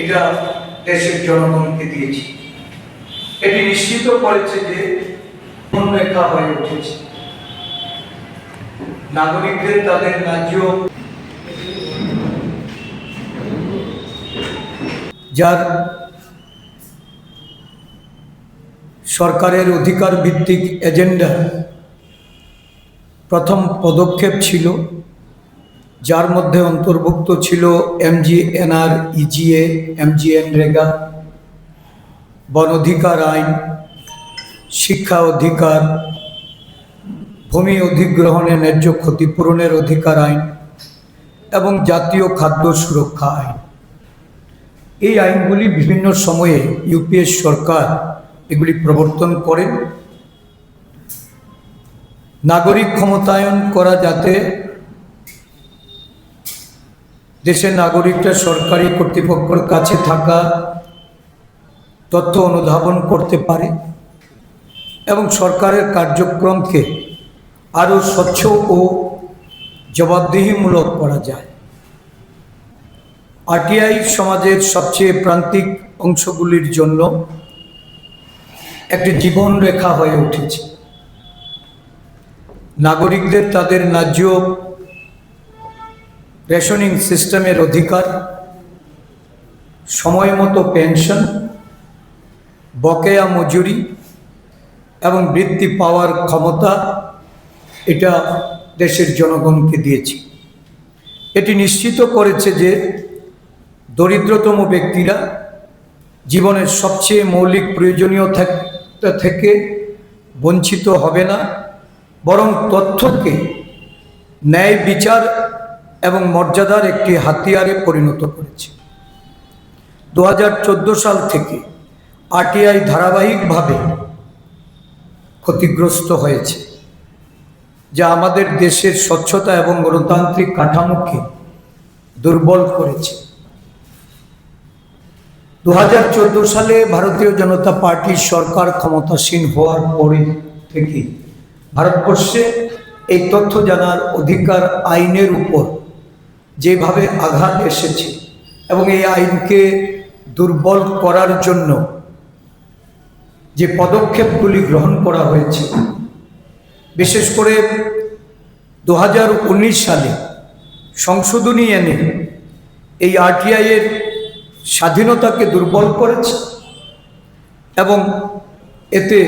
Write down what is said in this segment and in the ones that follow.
এটা দেশের জনগণকে দিয়েছি। এটি নিশ্চিত করেছে যে রেখা হয়ে উঠেছে। নাগরিকদের তাদের ন্যায্য যার সরকারের অধিকার ভিত্তিক এজেন্ডা প্রথম পদক্ষেপ ছিল যার মধ্যে অন্তর্ভুক্ত ছিল এমজিএনআর ইজিএ এমজিএন রেগা, বন অধিকার আইন, শিক্ষা অধিকার, ভূমি অধিগ্রহণে ন্যায্য ক্ষতিপূরণের অধিকার আইন এবং জাতীয় খাদ্য সুরক্ষা আইন। এই আইনগুলি বিভিন্ন সময়ে ইউপিএস সরকার এগুলি প্রবর্তন করেন। নাগরিক ক্ষমতায়ন করা যাতে দেশের নাগরিকরা সরকারি কর্তৃপক্ষের কাছে থাকা তথ্য অনুধাবন করতে পারে এবং সরকারের কার্যক্রমকে আরও স্বচ্ছ ও জবাবদিহিমূলক করা যায়। আরটিআই সমাজের সবচেয়ে প্রান্তিক অংশগুলির জন্য একটি জীবন রেখা হয়ে উঠেছে। নাগরিকদের তাদের ন্যায্য রেশনিং সিস্টেমের অধিকার সময় মতো পেনশন, বকেয়া মজুরি এবং বৃত্তি পাওয়ার ক্ষমতা এটা দেশের জনগণকে দিয়েছে। এটি নিশ্চিত করেছে যে দরিদ্রতম ব্যক্তিরা জীবনের সবচেয়ে মৌলিক প্রয়োজনীয় থেকে বঞ্চিত হবে না, বরং তথ্যকে ন্যায় বিচার এবং মর্যাদার একটি হাতিয়ারে পরিণত করেছে। দু হাজার চোদ্দ সাল থেকে আরটিআই ধারাবাহিকভাবে ক্ষতিগ্রস্ত হয়েছে, যা আমাদের দেশের স্বচ্ছতা এবং গণতান্ত্রিক কাঠামোকে দুর্বল করেছে। দু হাজার চোদ্দ সালে ভারতীয় জনতা পার্টির সরকার ক্ষমতাসীন হওয়ার পরে থেকে ভারতবর্ষে এই তথ্য জানার অধিকার আইনের উপর যেভাবে আঘাত এসেছে এবং এই আইনকে দুর্বল করার জন্য যে পদক্ষেপগুলি গ্রহণ করা হয়েছে, বিশেষ করে দু হাজার উনিশ সালে সংশোধনী এনে এই আরটিআইয়ের স্বাধীনতাকে দুর্বল করেছে এবং এতে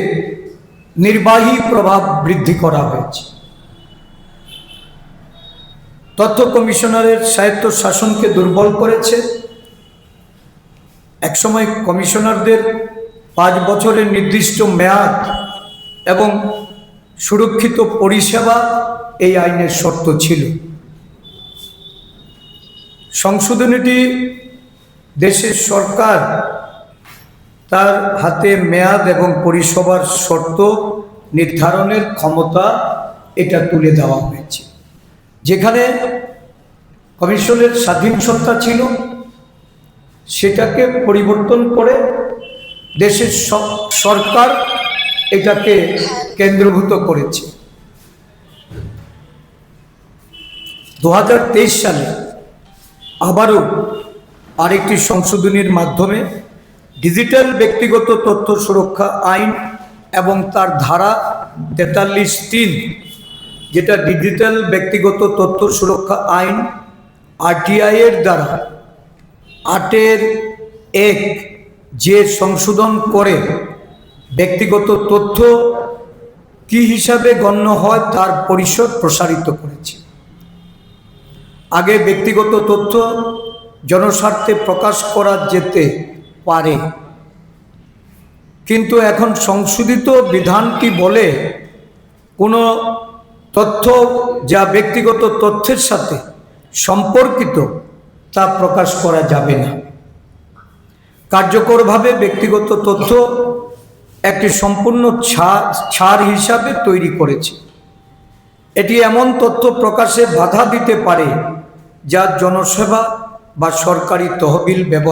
নির্বাহী প্রভাব বৃদ্ধি করা হয়েছে। তথ্য কমিশনারের স্বায়ত্ত শাসনকে দুর্বল করেছে। একসময় কমিশনারদের পাঁচ বছরের নির্দিষ্ট মেয়াদ এবং সুরক্ষিত পরিষেবা এই আইনের শর্ত ছিল। সংশোধনীটি দেশের সরকার তার হাতে মেয়াদ এবং পরিষেবার শর্ত নির্ধারণের ক্ষমতা এটা তুলে দেওয়া হয়েছে। যেখানে কমিশনের স্বাধীন সত্তা ছিল, সেটাকে পরিবর্তন করে দেশের সরকার এটাকে কেন্দ্রভূত করেছে। দু হাজার তেইশ সালে আবারও আরেকটি সংশোধনীর মাধ্যমে ডিজিটাল ব্যক্তিগত তথ্য সুরক্ষা আইন এবং তার ধারা তেতাল্লিশ তিন যেটা ডিজিটাল ব্যক্তিগত তথ্য সুরক্ষা আইন আরটিআই এর দ্বারা আটের এক যে সংশোধন করে ব্যক্তিগত তথ্য কি হিসাবে গণ্য হয় তার পরিসর প্রসারিত করেছে। আগে ব্যক্তিগত তথ্য জনস্বার্থে প্রকাশ করা যেতে পারে। কিন্তু এখন সংশোধিত বিধানটি বলে কোনো তথ্য যা ব্যক্তিগত তথ্যের সাথে সম্পর্কিত তা প্রকাশ করা যাবে না। কার্যকরভাবে ব্যক্তিগত তথ্য একটি সম্পূর্ণ ছাড় ছাড় হিসাবে তৈরি করেছে। এটি এমন তথ্য প্রকাশে বাধা দিতে পারে যা জনসেবা বা সরকারি তহবিল ব্যবহার